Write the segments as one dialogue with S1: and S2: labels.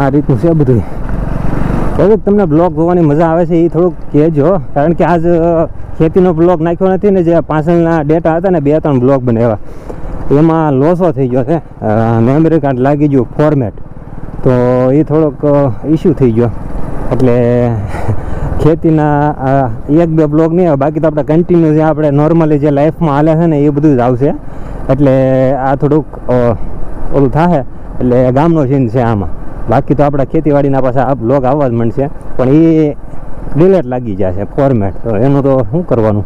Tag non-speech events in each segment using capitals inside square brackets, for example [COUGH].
S1: આ રીતનું છે બધું હવે તમને બ્લોગ જોવાની મજા આવે છે, એ થોડુંક કહેજો. કારણ કે આજ ખેતીનો બ્લોગ નાખ્યો નથી ને જે પાછળના ડેટા હતા ને, બે ત્રણ બ્લોગ બનાવ્યા એમાં લોસો થઈ ગયો છે. મેમરી કાર્ડ લાગી ગયું ફોર્મેટ તો એ થોડોક ઇસ્યુ થઈ ગયો. એટલે ખેતીના એક બે બ્લોગ નહીં બાકી તો આપણે કન્ટિન્યુ જે આપણે નોર્મલી જે લાઈફમાં હાલે છે ને, એ બધું જ આવશે. એટલે આ થોડુંક ઓલું થાય એટલે ગામનો સીન છે આમાં. બાકી તો આપણા ખેતીવાડીના પાસે આ બ્લોગ આવવા જ મળશે પણ એ ડિલેટ લાગી જશે ફોર્મેટ તો એનું તો શું કરવાનું?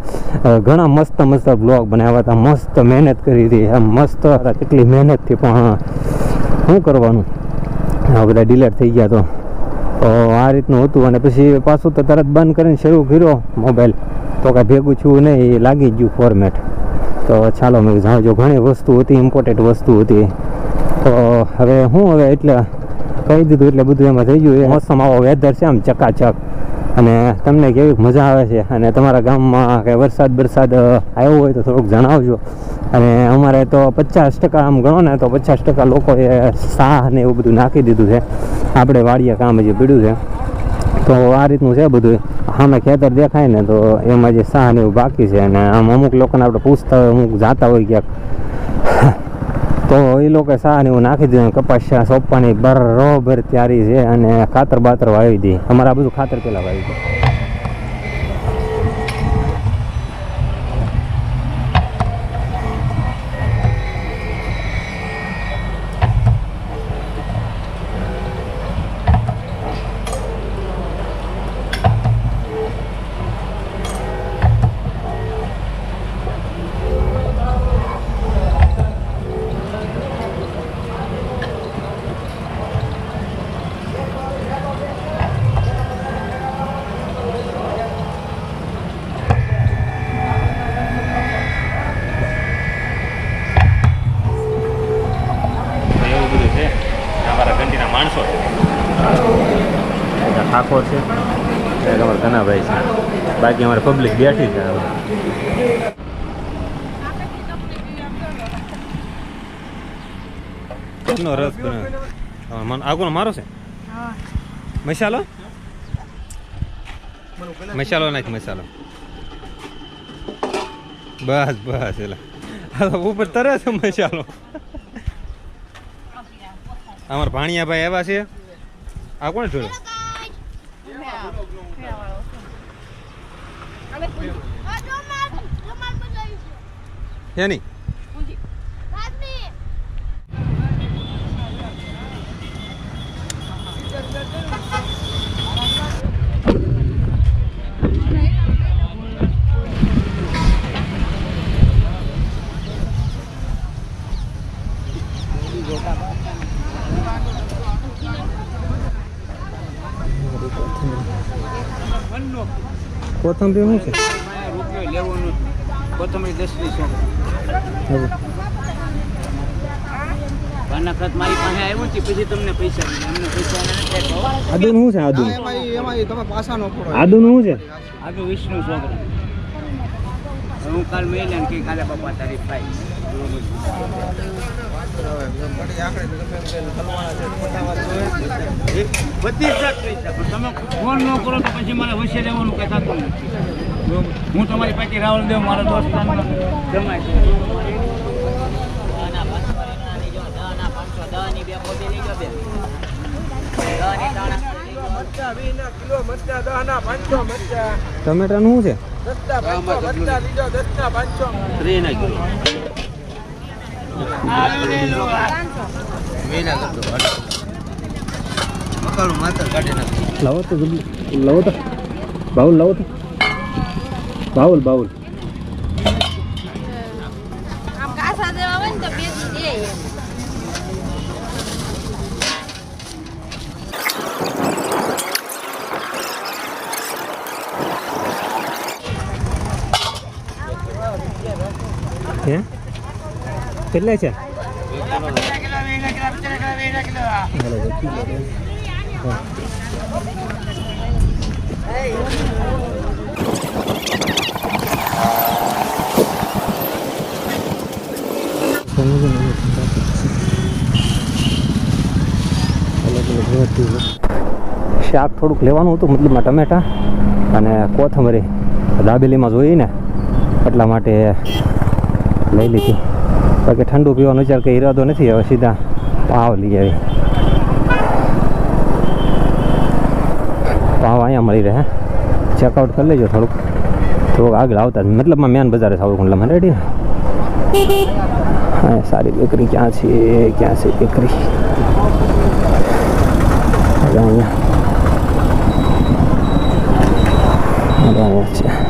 S1: ઘણા મસ્ત મસ્ત બ્લોગ બનાવ્યા હતા. મસ્ત મહેનત કરી હતી. આમ મસ્ત હતા. કેટલી મહેનતથી પણ શું કરવાનું? બધા ડિલેટ થઈ ગયા તો. તો આ રીતનું હતું. અને પછી પાછું તો તરત બંધ કરીને શરૂ કર્યો મોબાઈલ તો કાંઈ ભેગું છું નહીં. એ લાગી ગયું ફોર્મેટ તો ચાલો મેં જાણજો. ઘણી વસ્તુ હતી ઇમ્પોર્ટન્ટ વસ્તુ હતી. તો હવે હું હવે એટલે કહી દીધું એટલે બધું એમાં થઈ ગયું. મોસમ આવો વેધર છે, આમ ચકાચક. અને તમને કેવી મજા આવે છે? અને તમારા ગામમાં કે વરસાદ વરસાદ આવ્યો હોય તો થોડુંક જણાવજો. અને અમારે તો પચાસ ટકા આમ ગણો ને તો પચાસ ટકા લોકોએ સાહ ને એવું બધું નાખી દીધું છે. આપણે વાડીએ કામ હજી પીડ્યું છે. તો આ રીતનું છે બધું. સામે ખેતર દેખાય ને તો એમાં જે સાહ ને એવું બાકી છે. અને આમ અમુક લોકોને આપણે પૂછતા હોય, અમુક જાતા હોય ક્યાંક. તો એ લોકો સાહ ને એવું નાખી દીધું કપાસિયા સોંપવાની બરોબર તૈયારી છે અને ખાતર બાતર વાવી દીધી અમારે આ બધું ખાતર પેલા વાવી દે તો એવું બધું છે અમારા ઘંટીના માણસો છે એક ઠાકોર છે એક અમારા ધનાભાઈ છે બાકી અમારે પબ્લિક બેઠી છે હવે. નો રસ બનાવ્યો મને આગળ મારો છે મસાલો મસાલો નાખ મસાલો બસ બસ એટલે આ તો ઉપર તરે છે મસાલો અમારા ભાણિયા ભાઈ આવ્યા છે આ કોણ જોયું એની કોથંબરી શું છે?
S2: રૂપિયો લેવાનું કોથમરી દસની છે ભાના મારી પાસે આવ્યું છે પછી તમને પૈસા અમને પૈસા
S1: શું છે આદુ
S3: એમાં તમે પાસા નો પડો
S1: આદુનું શું છે?
S2: આ તો વિષ્ણુ છોકરો. હું કાલ મહિલા કઈ કાલે બાપા તારી ભાઈ
S3: બધી
S2: જ તમે ફોન ન કરો તો પછી મારે વચ્ચે રહેવાનું કઈ થતું નથી હું તમારી પાસે રાવલ દેવ મારા દોસ્ત જમાય
S3: મરચાં
S1: ટમેટાનું શું છે
S3: દસના પાંચસો મરચાં લીધો દસના પાંચસો
S1: લાવો તો લાવો તો બાઉલ લાવો તો બાઉલ બાઉલ
S4: આમ
S1: કેટલા છે? શાક થોડુંક લેવાનું હતું મતલબમાં ટમેટા અને કોથમરી દાબેલીમાં જોઈને એટલા માટે લઈ લીધી. બાકી ઠંડુ પીવાનો વિચાર કંઈ ઈરાદો નથી, હવે સીધા પાવ લઈ આવી. પાવ અહીંયા મળી રહે ચેકઆઉટ કરી લેજો થોડુંક. થોડુંક આગળ આવતા. મતલબમાં મેન બજારે સારું કુંડલામાં રેડી ને. સારી બેકરી ક્યાં છે ક્યાં છે બેકરી? અહીંયા. અહીંયા છે.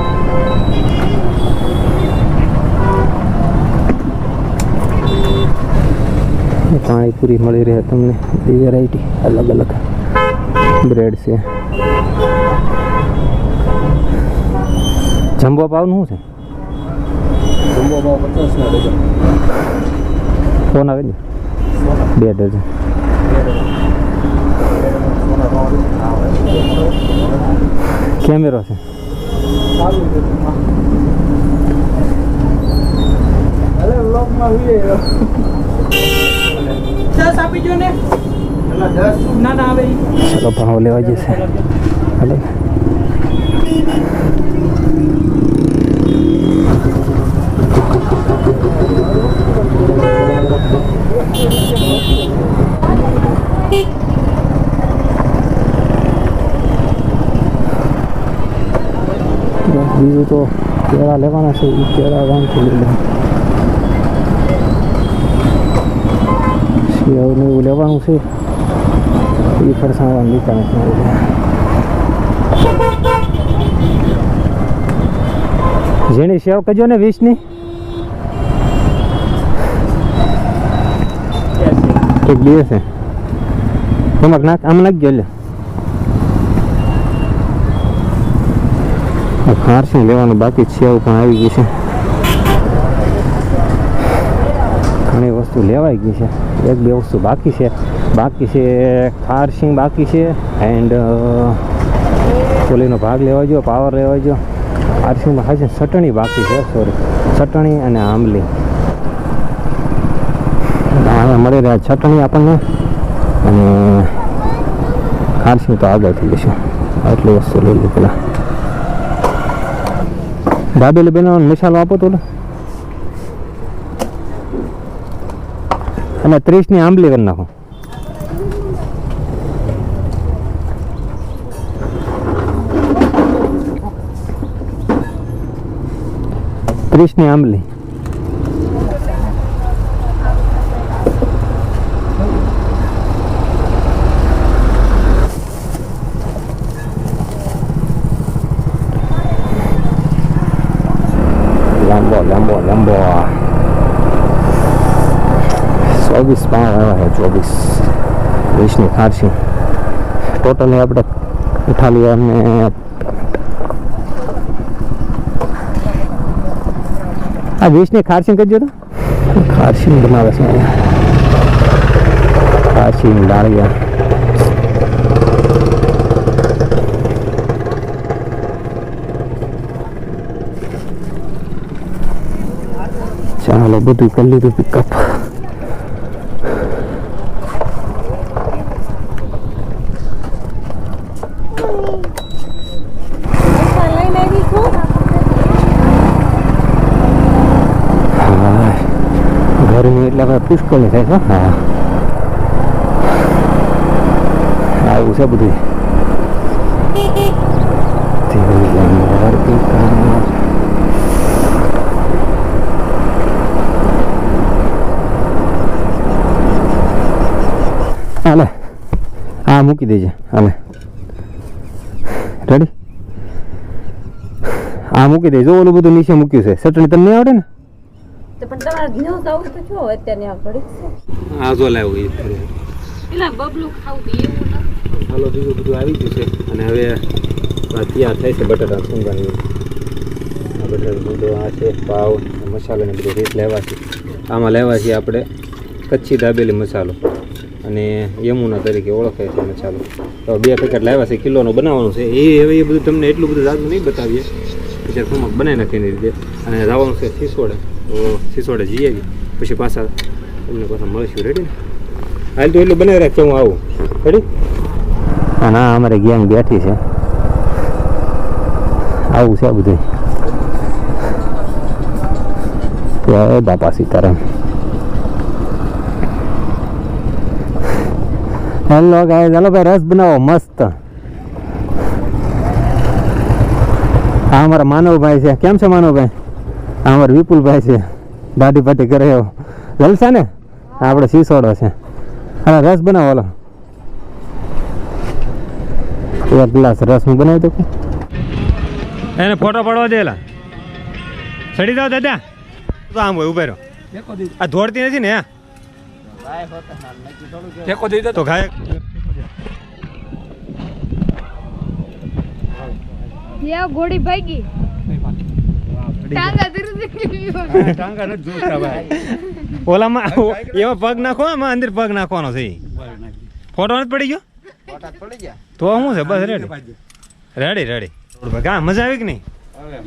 S1: પાણીપુરી મળી રહે તમને બધી વેરાયટી અલગ અલગ બ્રેડ છે. જમ્બો પાવનું શું છે?
S3: Jumbo dozen.
S1: ફોન આવે બે ડઝન. કેમેરો છે?
S3: સારું બ્લોગમાં વિડિયો દસ આપી દો ને. ના ના આવે.
S1: ચલો ભાવ લેવા જશે. હલો. બીજું તો કેળા લેવાના છે એ કેળા ગામથી લઈ લેવાનું છે એ ફરસાણ દુકાને મળી જાય ઝીણી સેવ કરજો ને વીસની એક દિવસ તમારે નાખ આમ નાખજો એટલે ખાર છે લેવાનું બાકી સેવ પણ આવી ગઈ છે ઘણી વસ્તુ લેવાઈ ગઈ છે એક બે વસ્તુ બાકી છે. બાકી છે ખારસિંગ બાકી છે. એન્ડ ચોલીનો ભાગ લેવા જો પાવર લેવા જો. ખારસિંગમાં ખાસી ચટણી બાકી છે સોરી ચટણી અને આંબલી. મળી રહ્યા ચટણી આપણને. અને ખારસિંગ તો આગળ થઈ જશે. આટલી વસ્તુ લઈ લી પેલા. દાબેલી બનાવવાનો મસાલો આપો તો લે. અને ત્રીસની આંબલી કરી નાખો. ત્રીસની આંબલી. ચોવીસ વીસની ખારસી ટોટલી આપણે ઉઠાલી અને આ વીસની ખારસી કરજો તો ખારસી બનાવે છે અહીંયા. ખારસી દાળિયા ચાલો બધું કરી લીધું પિકઅપ
S4: લઈને આવી છું
S1: હા ગરમી એટલે હવે પુષ્કળ થાય છે હા આવું છે બધું. હાલે હા મૂકી દેજે હાલે રેડી આ મૂકી દેજો ઓલું બધું નીચે મૂક્યું છે ચટણી તમને આવડે ને
S4: તો પણ તમારે તો છો અત્યારે આ ઘડીક છે.
S1: આ જો લાવ્યો એ
S4: પેલા બબલું ખાવું એવું નથી
S1: હાલો બીજું બધું આવી ગયું છે. અને હવે આ તૈયાર થાય છે બટાટા સુંગાની. આ બટાટા બધો આ છે પાવ મસાલાને બધું રીત લેવા છે. આમાં લેવા છે આપણે કચ્છી દાબેલી મસાલો. અને યમુના તરીકે ઓળખાય છે મસાલો. તો બે પેકેટ લાવ્યા છે કિલોનો બનાવવાનું છે. એ હવે એ બધું તમને એટલું બધું રાજુ નહીં બતાવીએ. પછી થોડુંક બનાવી નાખીને એની રીતે. અને જવાનું છે સિસોડે. તો સિસોડે જઈએ પછી પાછા તમને પાછા મળીશું. રેડી ને? હાલ તો એટલું બનાવી રાખજો હું આવું. રેડી અને આ અમારે ગેંગ બેઠી છે. આવું છે બધું જય બાપા સીતારામ. હેલો ગાય ચાલો ભાઈ, રસ બનાવો, મસ્ત. હા, અમારા માનવભાઈ છે. કેમ છે માનવભાઈ? આ અમારા વિપુલભાઈ છે. દાઢી પાટી કરે એવો. જલસા ને? આપણે સીસોડો છે. અને રસ બનાવો હાલો. એક ગ્લાસ રસ હું બનાવી દઉં. એને ફોટો પડવા દેલા ચડી જાઓ દાદા. તો આમ હોય ઉભેરો આ ધોડતી નથી ને તો.
S5: યા ભાગી ટાંગા ધીરે
S2: ટાંગા નથી જોતા ભાઈ [LAUGHS]
S1: ઓલામાં એવા પગ નાખો આમાં અંદર પગ નાખવાનો છે. ફોટો નથી પડી ગયો?
S3: ફોટા પડી ગયા.
S1: તો શું છે? બસ રેડી રેડી રેડી કા મજા આવી કે નહીં?
S2: હવે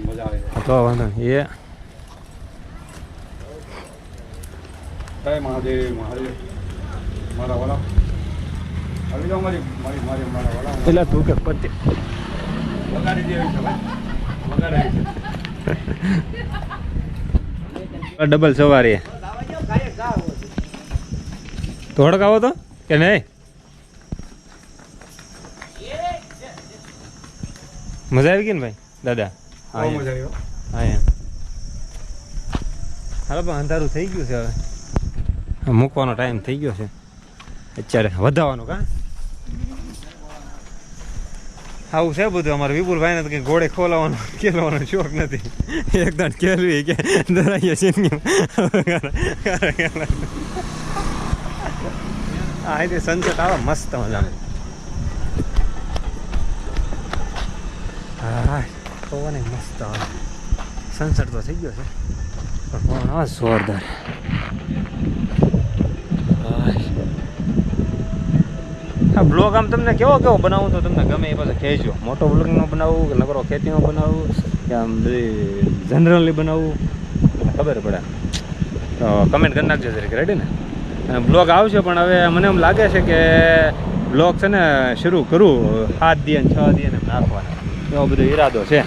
S1: તો વાંધો એ
S2: જય મહાદેવ મહાદેવ. મારા વાલા આવી જાઓ મારી મારી મારી મારા વાલા
S1: પેલા તું કે પતે
S2: વગાડી દેવી છે ભાઈ. વગાડાય છે.
S1: ડબલ સવારી ધોડકાવો તો કે નહીં? મજા આવી ગઈ ને ભાઈ દાદા? હા.
S2: આવી.
S1: હાલો પણ અંધારું થઈ ગયું છે હવે. મૂકવાનો ટાઈમ થઈ ગયો છે. અત્યારે વધાવવાનું કા? આવું છે બધું? અમારે વિપુલભાઈને તો કંઈ ઘોડે ખોલાવાનો કેલવાનો શોખ નથી. એકદમ કેલવી કે ધરાઈએ સિંગી હા સનસેટ આવે, મસ્ત મજાનું. હા, પવન મસ્ત આવે. સનસેટ તો થઈ ગયો છે. પણ પવન જોરદાર આ બ્લોગ આમ તમને કેવો કેવો બનાવું તો તમને ગમે એ પાસે કહેજો. મોટો બ્લોગનો બનાવવું કે નકરો ખેતીનો બનાવવું કે આમ બધી જનરલી બનાવવું ખબર પડે. તો કમેન્ટ કરી નાખજો જરીક રેડી ને? બ્લોગ આવશે પણ હવે મને એમ લાગે છે કે બ્લોગ છે ને શરૂ કરું સાત દિવસ છ એમ નાખવાના. એવો બધો ઈરાદો છે.